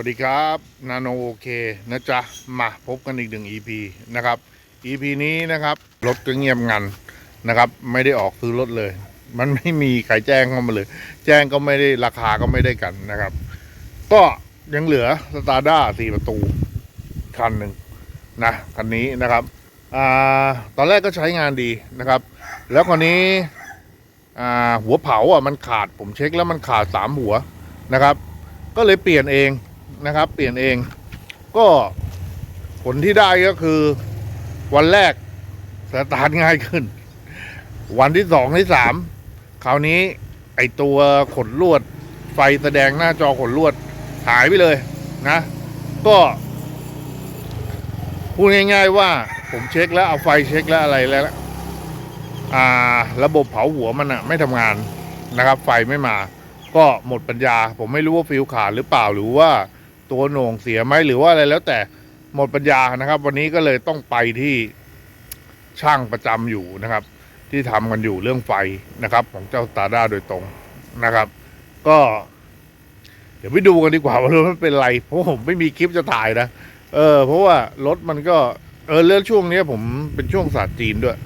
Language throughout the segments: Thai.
วัสดีครับนาโนโอเคนะจ๊ะ มาพบกันอีกหนึ่ง EP นะครับ EP นี้นะครับ รถก็เงียบงันนะครับ ไม่ได้ออกซื้อรถเลย มันไม่มีใครแจ้งเข้ามาเลย แจ้งก็ไม่ได้ราคาก็ไม่ได้กันนะครับ ก็ยังเหลือสตาร์ด้าสี่ประตูคันหนึ่งนะคันนี้นะครับอตอนแรกก็ใช้งานดีนะครับ แล้วคราวนี้หัวเผาอะมันขาดผมเช็คแล้วมันขาดสามหัวนะครับ ก็เลยเปลี่ยนเอง นะครับ เปลี่ยนเอง ก็ผลที่ได้ก็คือ วันแรกสตาร์ทง่ายขึ้น วันที่สองที่สามคราวนี้ไอตัวขนลวด ไฟแสดงหน้าจอขนลวดหายไปเลยนะ ก็พูดง่าย ๆ ว่า ผมเช็คแล้วเอาไฟเช็คแล้วอะไรแล้วอ่า ระบบเผาหัวมันอะไม่ทำงานนะครับ ไฟไม่มา ก็หมดปัญญา ผมไม่รู้ว่าฟิวขาดหรือเปล่าหรือว่า ตัวโหน่งเสียไหมหรือว่าอะไรแล้วแต่หมดปัญญานะครับ วันนี้ก็เลยต้องไปที่ช่างประจำอยู่นะครับ ที่ทำกันอยู่เรื่องไฟนะครับ ของเจ้าตาด้าโดยตรงนะครับ ก็ เดี๋ยวไปดูกันดีกว่าว่ารถมันเป็นไรเพราะผมไม่มีคลิปจะถ่ายนะเออ เพราะว่ารถมันก็เออเรื่องช่วงเนี้ยผมเป็นช่วงศาสตร์จีนด้วย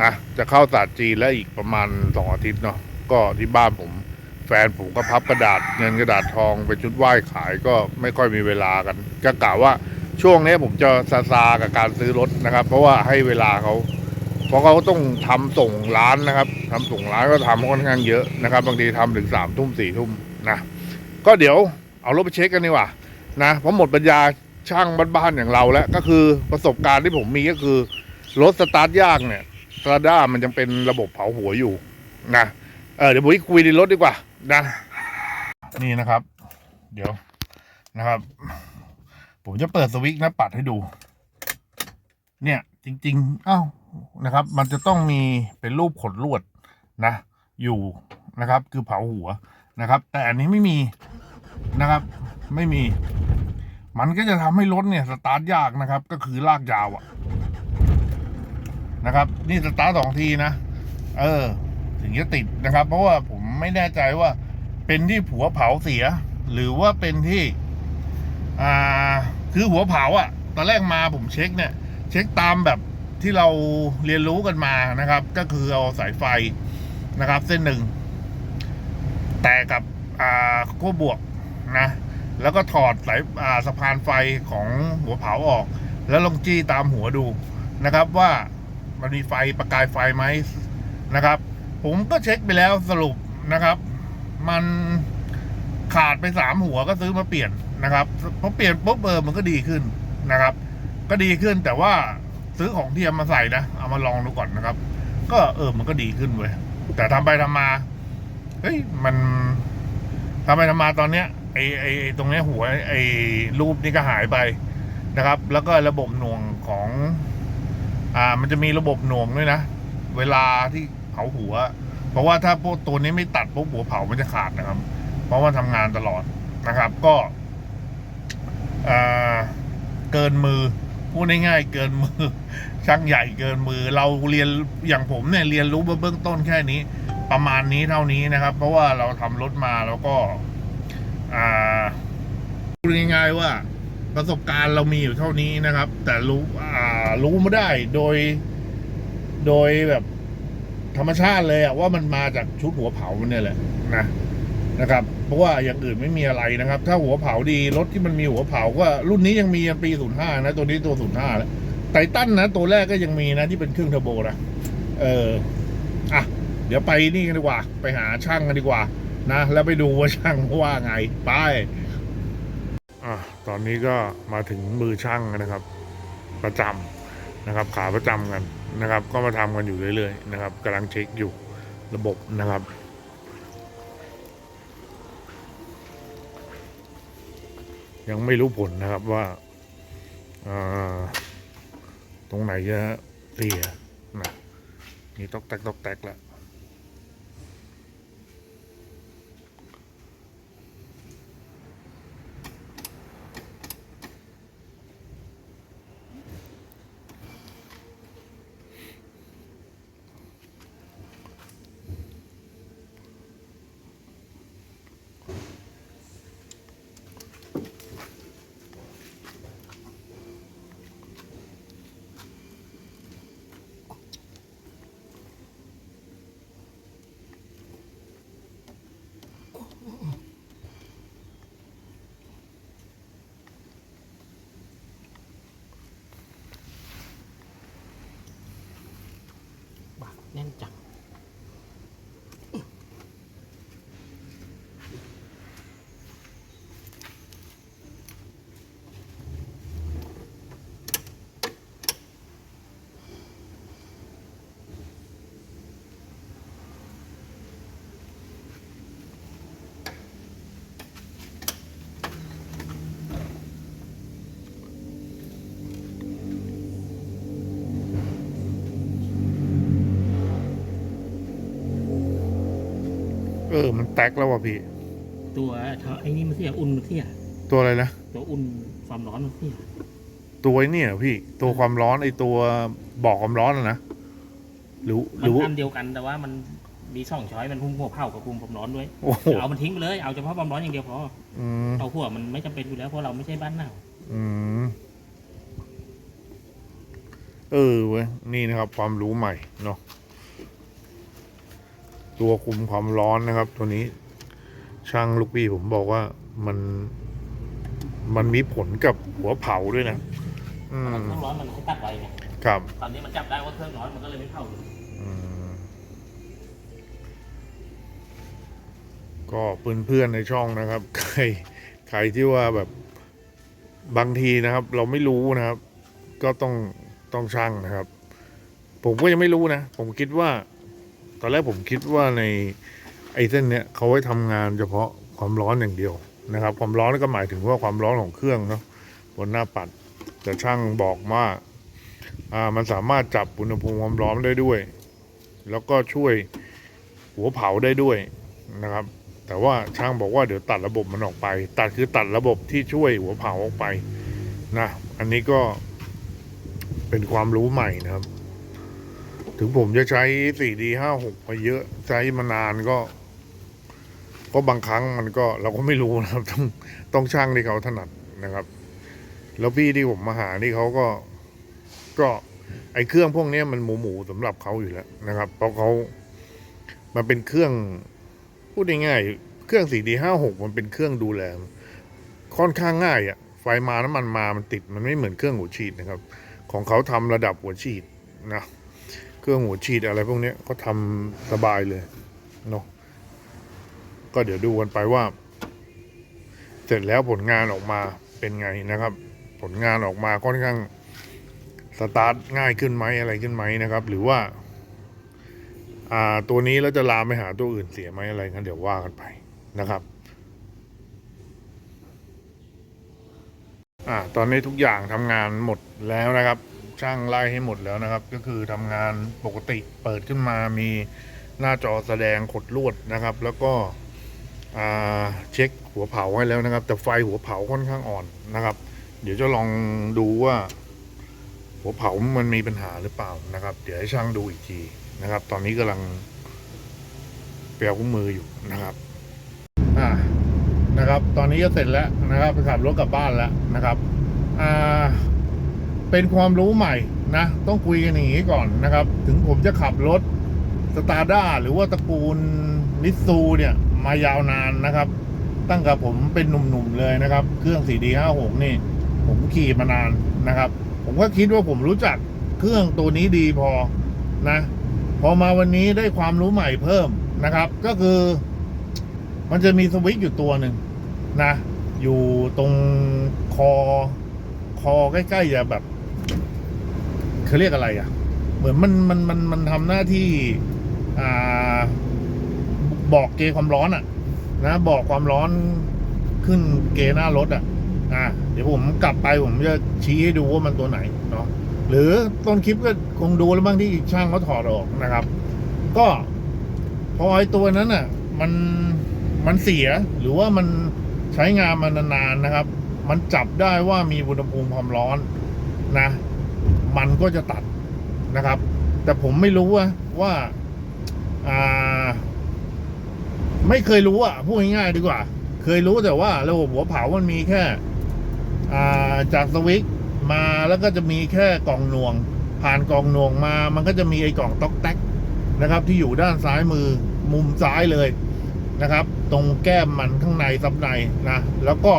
อะจะเข้าศาสตร์จีนแล้วอีกประมาณสองอาทิตย์เนาะก็ที่บ้านผม แฟนผมก็พับกระดาษเงินกระดาษทองเป็นชุดไหว้ขายก็ไม่ค่อยมีเวลากัน ก็กล่าวว่าช่วงนี้ผมจะซาซากับการซื้อรถนะครับ เพราะว่าให้เวลาเขาเพราะเขาต้องทำส่งร้านนะครับทำส่งร้านก็ทำค่อนข้างเยอะนะครับ บางทีทำถึงสามทุ่มสี่ทุ่มนะก็เดี๋ยวเอารถไปเช็คกันดีกว่านะเพราะหมดปัญญาช่างบ้านๆอย่างเราแล้วก็คือประสบการณ์ที่ผมมีก็คือรถสตาร์ทยากเนี่ยสตาร์ด้ามันยังเป็นระบบเผาหัวอยู่นะเออเดี๋ยวผมไปคุยในรถดีกว่า นะ นี่นะครับ เดี๋ยวนะครับ ผมจะเปิดสวิตช์นะปัดให้ดู เนี่ย จริง ๆ อ้าวนะครับ มันจะต้องมีเป็นรูปขนลวดนะ อยู่นะครับ คือเผาหัวนะครับ แต่อันนี้ไม่มีนะครับ ไม่มี มันก็จะทำให้รถเนี่ยสตาร์ทยากนะครับ ก็คือลากยาวอะนะครับ นี่สตาร์ทสองทีนะ เออ ถึงจะติดนะครับ เพราะว่าผมไม่แน่ใจว่าเป็นที่หัวเผาเสีย หรือว่าเป็นที่อ่าคือหัวเผาอะ่ะ ตอนแรกมาผมเช็คเนี่ย เช็คตามแบบที่เราเรียนรู้กันมานะครับ ก็คือเอาสายไฟนะครับ เส้นหนึ่ง แต่กับอ่าขั้วบวกนะ แล้วก็ถอดสายอ่าสะพานไฟของหัวเผาออก แล้วลองจี้ตามหัวดูนะครับว่ามันมีไฟประกายไฟไหมนะครับ ผมก็เช็คไปแล้วสรุปนะครับ มันขาดไปสามหัวก็ซื้อมาเปลี่ยนนะครับพอเปลี่ยนปุ๊บเออมันก็ดีขึ้นนะครับ ก็ดีขึ้นแต่ว่าซื้อของเทียมมาใส่นะเอามาลองดูก่อนนะครับ ก็เออมันก็ดีขึ้นเว้ยแต่ทำไปทำมาเฮ้ยมันทำไปทำมาตอนเนี้ยไอไอตรงเนี้ยหัวไอรูปนี้ก็หายไปนะครับ แล้วก็ระบบหน่วงของ อ่า มันจะมีระบบหน่วงด้วยนะ เวลาที่ เผาหัว เพราะว่าถ้าพวกตัวนี้ไม่ตัดปุ๊บหัวเผามันจะขาดนะครับ เพราะว่าทำงานตลอดนะครับ ก็เกินมือพูดง่ายๆเกินมือ ช่างใหญ่เกินมือ เราเรียนอย่างผมเนี่ยเรียนรู้เบื้องต้นแค่นี้ ประมาณนี้เท่านี้นะครับ เพราะว่าเราทำรถมาแล้วก็อ่าพูดง่ายๆว่าประสบการณ์เรามีอยู่เท่านี้นะครับ แต่รู้อ่ารู้ไมาได้โดย โดยแบบ ธรรมชาติเลยอะว่ามันมาจากชุดหัวเผามันเนี่ยแหละนะนะครับ เพราะว่าอย่างอื่นไม่มีอะไรนะครับ ถ้าหัวเผาดีรถที่มันมีหัวเผาก็รุ่นนี้ยังมีปีศูนย์ห้านะตัวนี้ตัวศูนย์ห้าแล้วไททันนะตัวแรกก็ยังมีนะที่เป็นเครื่องเทอร์โบนะเอออะเดี๋ยวไปนี่กันดีกว่า ไปหาช่างกันดีกว่านะแล้วไปดูว่าช่างว่าไงไปอะตอนนี้ก็มาถึงมือช่างนะครับ ประจำ นะครับขาประจำกันนะครับ ก็มาทำกันอยู่เรื่อยๆนะครับกำลังเช็คอยู่ระบบนะครับยังไม่รู้ผลนะครับว่าอ่าตรงไหนจะเสียนะนี่ตอกแตกตอกแตกแล้ว แน่นจัง เออ มันแตกแล้วว่ะพี่ ตัวเท้าไอ้นี่มันเสียอุ่นมันเสียตัวอะไรนะ ตัวอุ่นความร้อนมันเสียตัวไอ้เนี่ยพี่ ตัวความร้อนไอตัวบอกความร้อนอะนะหรือหมัรืนออันเดียวกันแต่ว่ามันมีสองช้อยมันพุ่มหัวเผากับพุ่มความร้อนด้วยโอ้โหเอามันทิ้งไปเลยเอาเฉพาะความร้อนอย่างเดียวพออืมเอาหัวมันไม่จำเป็นอยู่แล้วเพราะเราไม่ใช่บ้านหนาวอืมเออเว้ยนี่นะครับ ความรู้ใหม่เนาะ ตัวคุมความร้อนนะครับ ตัวนี้ช่างลูกพี่ผมบอกว่ามันมันมีผลกับหัวเผาด้วยนะอืมเครื่องร้อนมันให้ตัดไวไงครับ ตอนนี้มันจับได้ว่าเครื่องร้อนมันก็เลยไม่เผาเลยอืมก็เพื่อนๆในช่องนะครับ ใครใครที่ว่าแบบบางทีนะครับ เราไม่รู้นะครับ ก็ต้องต้องช่างนะครับ ผมก็ยังไม่รู้นะ ผมคิดว่า ตอนแรกผมคิดว่าในไอ้เส้นเนี้ยเขาไว้ทำงานเฉพาะความร้อนอย่างเดียวนะครับ ความร้อนก็หมายถึงว่าความร้อนของเครื่องเนาะบนหน้าปัดแต่ช่างบอกว่าอ่ามันสามารถจับอุณหภูมิความร้อนได้ด้วย แล้วก็ช่วยหัวเผาได้ด้วยนะครับ แต่ว่าช่างบอกว่าเดี๋ยวตัดระบบมันออกไป ตัดคือตัดระบบที่ช่วยหัวเผาออกไปนะอันนี้ก็เป็นความรู้ใหม่นะครับ ถึงผมจะใช้ 4D 56มาเยอะใช้มานานก็ ก็บางครั้งมันก็เราก็ไม่รู้นะครับ ต้องต้องช่างที่เขาถนัดนะครับ แล้วพี่ที่ผมมาหานี่เขาก็ ก็ไอ้เครื่องพวกนี้มันหมูหมูสำหรับเขาอยู่แล้วนะครับ เพราะเขามันเป็นเครื่องพูดง่ายๆเครื่อง 4D 56มันเป็นเครื่องดูแลค่อนข้างง่ายอะไฟมาน้ำมันมามันติดมันไม่เหมือนเครื่องหัวฉีดนะครับ ของเขาทำระดับหัวฉีดนะ เครื่องหัวฉีดอะไรพวกนี้ก็ทำสบายเลยเนาะก็เดี๋ยวดูกันไปว่า เสร็จแล้วผลงานออกมาเป็นไงนะครับ ผลงานออกมาค่อนข้างสตาร์ทง่ายขึ้นไหมอะไรขึ้นไหมนะครับ หรือว่า อ่าตัวนี้แล้วจะลามไปหาตัวอื่นเสียไหมอะไรกันเดี๋ยวว่ากันไปนะครับอ่าตอนนี้ทุกอย่างทำงานหมดแล้วนะครับ ช่างไล่ให้หมดแล้วนะครับ ก็คือทำงานปกติเปิดขึ้นมามีหน้าจอแสดงขดลวดนะครับ แล้วก็เช็คหัวเผาให้แล้วนะครับ แต่ไฟหัวเผาค่อนข้างอ่อนนะครับ เดี๋ยวจะลองดูว่า หัวเผามันมีปัญหาหรือเปล่านะครับ เดี๋ยวให้ช่างดูอีกทีนะครับ ตอนนี้กำลังเปลคู่มืออยู่นะครับอ่านะครับ ตอนนี้ก็เสร็จแล้วนะครับขับรถกลับบ้านแล้วนะครับอ่า เป็นความรู้ใหม่นะ ต้องคุยกันอย่างนี้ก่อนนะครับ ถึงผมจะขับรถสตาร์ด้าหรือว่าตระกูลนิสซูเนี่ยมายาวนานนะครับ ตั้งแต่ผมเป็นหนุ่มๆเลยนะครับ เครื่อง 4D 56 นี่ ผมขี่มานานนะครับ ผมก็คิดว่าผมรู้จักเครื่องตัวนี้ดีพอนะ พอมาวันนี้ได้ความรู้ใหม่เพิ่มนะครับ ก็คือ มันจะมีสวิตช์อยู่ตัวหนึ่งนะ อยู่ตรงคอ คอใกล้ๆจะแบบ เขาเรียกอะไรอะ่ะ เหมือนมันมันมันมันทำหน้าที่อ่าบอกเกความร้อนอะ่ะ นะบอกความร้อนขึ้นเกหน้ารถอะอ่าเดี๋ยวผมกลับไปผมจะชี้ให้ดูว่ามันตัวไหนเนาะหรือต้นคลิปก็คงดูแล้วบ้างที่ช่างเขาถอดออกนะครับ ก็พอไอ้ตัวนั้นน่ะ มันมันเสียหรือว่ามันใช้งานมานานๆนะครับ มันจับได้ว่ามีอุณหภูมิความร้อนนะ มันก็จะตัดนะครับ แต่ผมไม่รู้ว่าว่าอ่าไม่เคยรู้อะพูดง่ายๆดีกว่า เคยรู้แต่ว่าระบบหัวเผามันมีแค่อ่าจากสวิตช์มาแล้วก็จะมีแค่กล่องนวง ผ่านกล่องนวงมา มันก็จะมีไอ้กล่องต๊อกแต๊กนะครับ ที่อยู่ด้านซ้ายมือมุมซ้ายเลยนะครับ ตรงแก้มมันข้างในซับในนะแล้วก็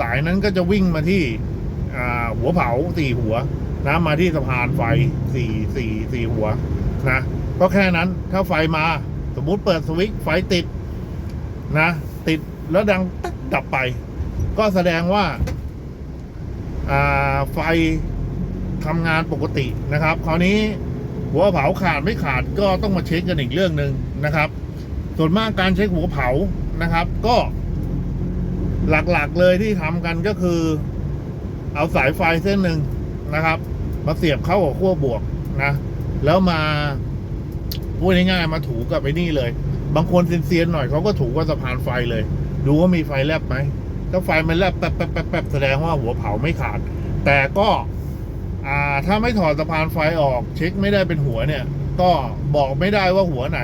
สายนั้นก็จะวิ่งมาที่หัวเผาสี่หัว นะมาที่สะพานไฟสี่สี่สี่หัวนะก็แค่นั้นถ้าไฟมาสมมุติเปิดสวิตช์ไฟติดนะติดแล้วดังตึ๊กดับไป ก็แสดงว่าอ่าไฟทำงานปกตินะครับ คราวนี้หัวเผาขาดไม่ขาดก็ต้องมาเช็คกันอีกเรื่องหนึ่งนะครับ ส่วนมากการเช็คหัวเผานะครับ ก็หลักๆเลยที่ทำกันก็คือ เอาสายไฟเส้นหนึ่งนะครับ มาเสียบเข้ากับขั้วบวกนะ แล้วมาพูดง่ายๆมาถูกับไอ้นี่เลย บางคนเซียนๆหน่อยเขาก็ถูกับสะพานไฟเลย ดูว่ามีไฟแลบไหมถ้าไฟมันแลบแป๊บแป๊บแป๊บแป๊บแสดงว่าหัวเผาไม่ขาด แต่ก็อ่าถ้าไม่ถอดสะพานไฟออก เช็คไม่ได้เป็นหัวเนี่ย ก็บอกไม่ได้ว่าหัวไหน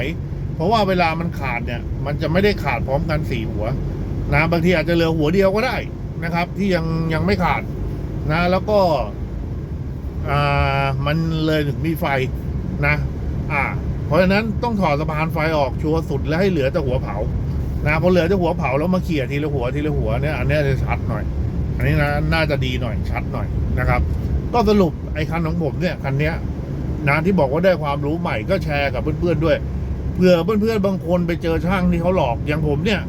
เพราะว่าเวลามันขาดเนี่ย มันจะไม่ได้ขาดพร้อมกันสี่หัวนะบางทีอาจจะเหลือหัวเดียวก็ได้นะครับ ที่ยังยังไม่ขาดนะ แล้วก็ อ่ามันเลยถึงมีไฟนะ อ่า เพราะฉะนั้นต้องถอดสะพานไฟออกชัวร์สุดแล้วให้เหลือแต่หัวเผานะพอเหลือแต่หัวเผาแล้วมาเขี่ยทีละหัวทีละหัวเนี่ยอันนี้จะชัดหน่อย อันนี้นะน่าจะดีหน่อยชัดหน่อยนะครับ ก็สรุปไอ้คันของผมเนี่ยคันเนี้ยนะที่บอกว่าได้ความรู้ใหม่ก็แชร์กับเพื่อนๆด้วยเผื่อเพื่อนๆบางคนไปเจอช่างที่เขาหลอกอย่างผมเนี่ย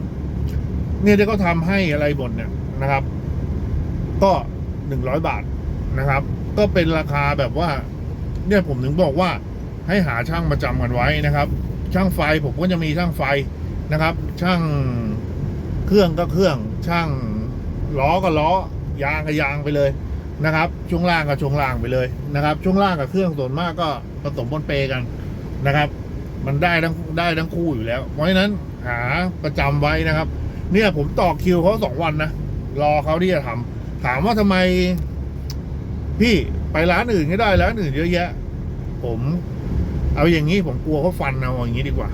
เนี่ยที่เขาทำให้อะไรบนเนี่ยนะครับ ก็หนึ่งร้อยบาทนะครับ ก็เป็นราคาแบบว่า เนี่ยผมถึงบอกว่าให้หาช่างประจำกันไว้นะครับ ช่างไฟผมก็จะมีช่างไฟนะครับ ช่างเครื่องก็เครื่อง ช่างล้อก็ล้อยางก็ยางไปเลยนะครับ ช่วงล่างก็ช่วงล่างไปเลยนะครับ ช่วงล่างกับเครื่องส่วนมากก็ผสมบนเปกันนะครับ มันได้ทั้งได้ทั้งคู่อยู่แล้ว เพราะฉะนั้นหาประจำไว้นะครับ เนี่ยผมต่อคิวเขาสองวันนะรอเขาที่จะทำถามว่าทำไม พี่ไปร้านอื่นก็ได้ร้านอื่นเยอะแยะ ผม เอาอย่างนี้ผมกลัวเขาฟันเอาอย่างนี้ดีกว่า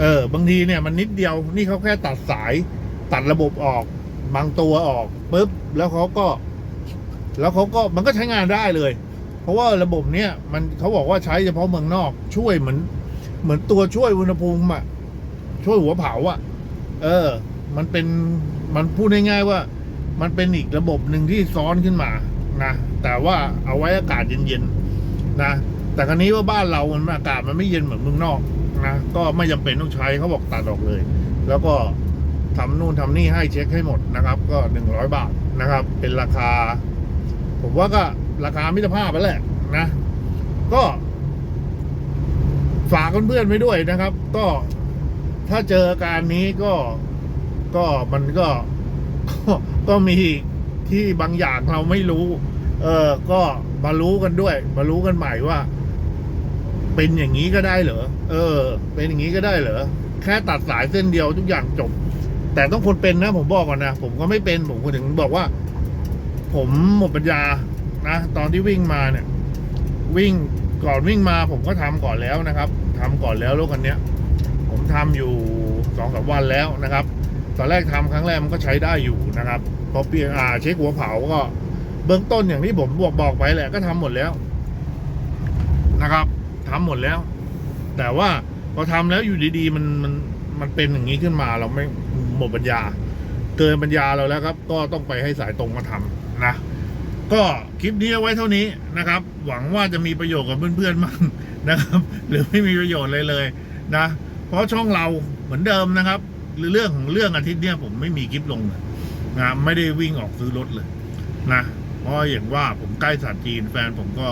เออ บางทีเนี่ยมันนิดเดียวนี่เขาแค่ตัดสายตัดระบบออก บางตัวออกปุ๊บแล้วเขาก็ แล้วเขาก็มันก็ใช้งานได้เลย เพราะว่าระบบเนี้ยมันเขาบอกว่าใช้เฉพาะเมืองนอกช่วยเหมือน เหมือนตัวช่วยอุณหภูมิอะช่วยหัวเผาอะเออ มันเป็นมันพูดง่ายๆว่า มันเป็นอีกระบบหนึ่งที่ซ้อนขึ้นมา นะแต่ว่าเอาไว้อากาศเย็นๆนะแต่ครั้นี้ว่าบ้านเรามันอากาศมันไม่เย็นเหมือนเมืองนอกนะก็ไม่จำเป็นต้องใช้เขาบอกตัดออกเลย แล้วก็ทำนู่นทำนี่ให้เช็คให้หมดนะครับ ก็หนึ่งร้อยบาทนะครับ เป็นราคา ผมว่าก็ราคามิตรภาพไปแหละนะ ก็ฝากเพื่อนๆไว้ด้วยนะครับ ก็ถ้าเจอการนี้ก็ก็มันก็ก็มีที่บางอย่างเราไม่รู้ เออ ก็มารู้กันด้วย มารู้กันใหม่ว่า เป็นอย่างนี้ก็ได้เหรอ เออ เป็นอย่างนี้ก็ได้เหรอ แค่ตัดสายเส้นเดียวทุกอย่างจบ แต่ต้องคนเป็นนะ ผมบอกก่อนนะ ผมก็ไม่เป็น ผมถึงบอกว่า ผมหมดปัญญา นะ ตอนที่วิ่งมาเนี่ย วิ่งก่อนวิ่งมา ผมก็ทำก่อนแล้วนะครับทำก่อนแล้วรถคันเนี้ย ผมทำอยู่สองสามวันแล้วนะครับ ตอนแรกทำครั้งแรกมันก็ใช้ได้อยู่นะครับ พอเปลี่ยนอ่าเช็คหัวเผาก็ บื้องต้นอย่างที่ผมบอกบอกไปแหละก็ทำหมดแล้วนะครับทำหมดแล้ว แต่ว่าพอทำแล้วอยู่ดีๆมันมันมันเป็นอย่างนี้ขึ้นมาเราไม่หมดปัญญา เกินปัญญาเราแล้วครับ ก็ต้องไปให้สายตรงมาทำนะก็คลิปนี้เอาไว้เท่านี้นะครับ หวังว่าจะมีประโยชน์กับเพื่อนๆมั่งนะครับ หรือไม่มีประโยชน์เลยเลยนะ เพราะช่องเราเหมือนเดิมนะครับเรื่องของเรื่องอาทิตย์เนี้ยผมไม่มีคลิปลงนะไม่ได้วิ่งออกซื้อรถเลยนะ เพราะอย่างว่าผมใกล้ศาสตร์จีนแฟนผมก็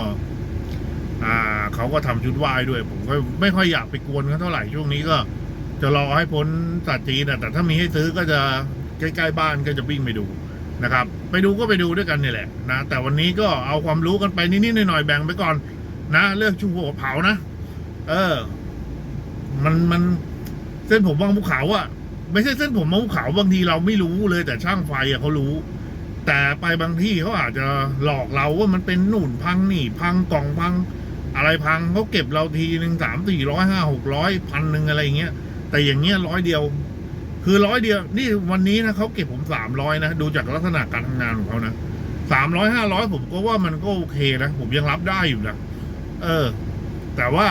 อ่าเขาก็ทำชุดว่ายด้วย ผมก็ไม่ค่อยอยากไปกวนเขาเท่าไหร่ช่วงนี้ก็ จะรอให้พ้นศาสตร์จีนแต่ถ้ามีให้ซื้อก็จะใกล้ๆบ้านก็จะวิ่งไปดูนะครับ ไปดูก็ไปดูด้วยกันนี่แหละนะแต่วันนี้ก็เอาความรู้กันไปนิดๆหน่อยๆแบ่งไปก่อน นะเรื่องชูหัวเผานะเออ มันมันเส้นผมบางภูเขาอะไม่ใช่เส้นผมบางภูเขาบางทีเราไม่รู้เลยแต่ช่างไฟอะเขารู้ แต่ไปบางที่เขาอาจจะหลอกเราว่ามันเป็นหนุนพังนี่พังกล่องพัง อะไรพังเขาเก็บเราทีหนึ่งสามสี่ร้อยห้าหกร้อยพันหนึ่งอะไรอย่างเงี้ย แต่อย่างเงี้ยร้อยเดียว คือร้อยเดียว นี่วันนี้นะเขาเก็บผมสามร้อยนะดูจากลักษณะการทำงานของเขานะสามร้อยห้าร้อยผมก็ว่ามันก็โอเคนะผมยังรับได้อยู่นะเออ แต่ว่า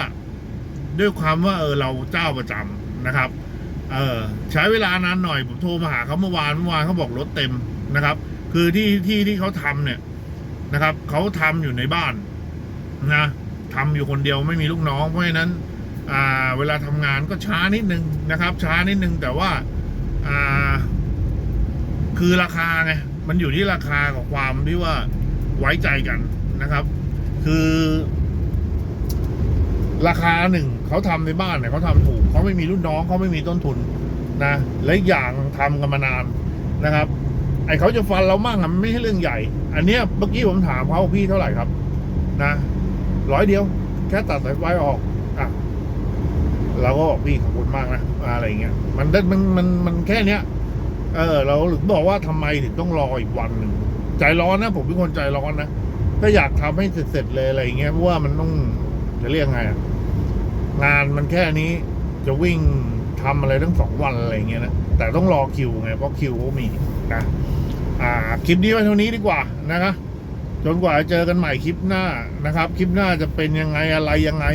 ด้วยความว่าเออเราเจ้าประจำนะครับ เออใช้เวลานานหน่อยผมโทรมาหาเขาเมื่อวานเมื่อวานเขาบอกรถเต็มนะครับ คือที่ที่ที่เขาทำเนี่ยนะครับเขาทำอยู่ในบ้านนะทำอยู่คนเดียวไม่มีลูกน้อง เพราะฉะนั้นอ่าเวลาทำงานก็ช้านิดนึงนะครับ ช้านิดนึงแต่ว่าอ่าคือราคาไงมันอยู่ที่ราคากับความที่ว่าไว้ใจกันนะครับ คือ ราคาหนึ่งเขาทำในบ้านเนี่ยเขาทำถูกเขาไม่มีรุ่นน้องเขาไม่มีต้นทุนนะและอีกอย่างทำกันมานานนะครับ ไอเขาจะฟันเรามั่งอะมันไม่ใช่เรื่องใหญ่ อันเนี้ยเมื่อกี้ผมถามเขาพี่เท่าไหร่ครับ นะร้อยเดียว แค่ตัดสายไฟออกอะเราก็บอกพี่ขอบคุณมากนะอะไรเงี้ยมันได้มันมันมันแค่เนี้ยเออ เราถึงบอกว่าทำไมถึงต้องรออีกวันหนึ่งใจร้อนนะผมเป็นคนใจร้อนนะก็อยากทำให้เสร็จๆเลยอะไรเงี้ยเพราะว่ามันต้องจะเรียกไงอะงานมันแค่นี้จะวิ่งทำอะไรทั้งสองวันอะไรเงี้ยนะแต่ต้องรอคิวไงเพราะคิวเขามีนะ อ่าคลิปนี้ไว้เท่านี้ดีกว่านะครับจนกว่าจะเจอกันใหม่คลิปหน้านะครับ คลิปหน้าจะเป็นยังไงอะไรยังไง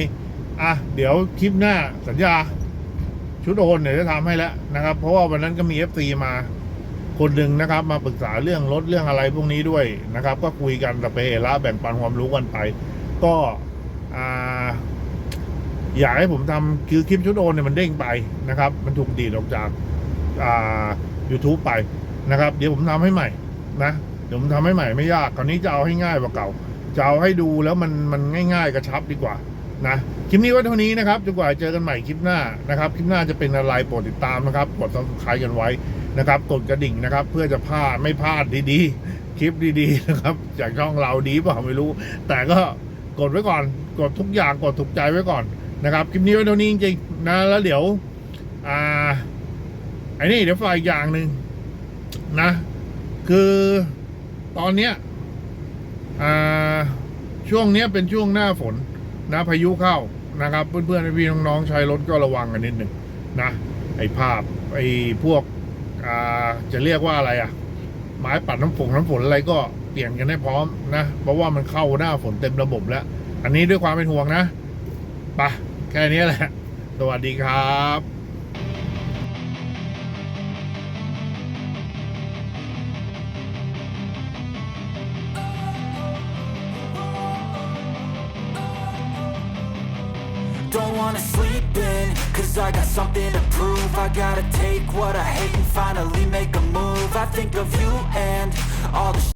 อะเดี๋ยวคลิปหน้าสัญญา ชุดโอนเดี๋ยวจะทำให้แล้วนะครับ เพราะว่าวันนั้นก็มีเอฟซีมาคนหนึ่งนะครับ มาปรึกษาเรื่องรถเรื่องอะไรพวกนี้ด้วยนะครับ ก็คุยกันสเปรย์ละแบ่งปันความรู้กันไป ก็อ่าอยากให้ผมทำคือคลิปชุดโอนเนี่ยมันเด้งไปนะครับ มันถูกดีดออกจากอ่า YouTube ไป นะครับ เดี๋ยวผมทำให้ใหม่นะเดี๋ยวผมทำให้ใหม่ไม่ยากคราวนี้จะเอาให้ง่ายกว่าเก่าจะเอาให้ดูแล้วมันมันง่าย ๆ กระชับดีกว่านะคลิปนี้ไว้เท่านี้นะครับจนกว่าจะเจอกันใหม่คลิปหน้านะครับคลิปหน้าจะเป็นอะไรโปรดติดตามนะครับกด subscribe กันไว้นะครับกดกระดิ่งนะครับ เพื่อจะพลาดไม่พลาดดีๆ คลิปดีๆนะครับจากช่องเราดีเปล่าไม่รู้ แต่ก็กดไว้ก่อนกดทุกอย่างกดถูกใจไว้ก่อนนะครับคลิปนี้ไว้เท่านี้จริงๆนะแล้วเดี๋ยวอ่าไอ้นี่เดี๋ยวฝ่ายอีกอย่างหนึ่ง นะ คือตอนเนี้ยช่วงเนี้ยเป็นช่วงหน้าฝนนะพายุเข้านะครับเพื่อนๆพี่น้องๆใช้รถก็ระวังกันนิดหนึ่งนะไอ้ภาพไอ้พวกจะเรียกว่าอะไรอะไม้ปัดน้ำฝนน้ำฝนอะไรก็เปลี่ยนกันให้พร้อมนะเพราะว่ามันเข้าหน้าฝนเต็มระบบแล้ว อันนี้ด้วยความเป็นห่วงนะไปะแค่นี้แหละ สวัสดีครับ I got something to prove. I gotta take what I hate and finally make a move. I think of you and all the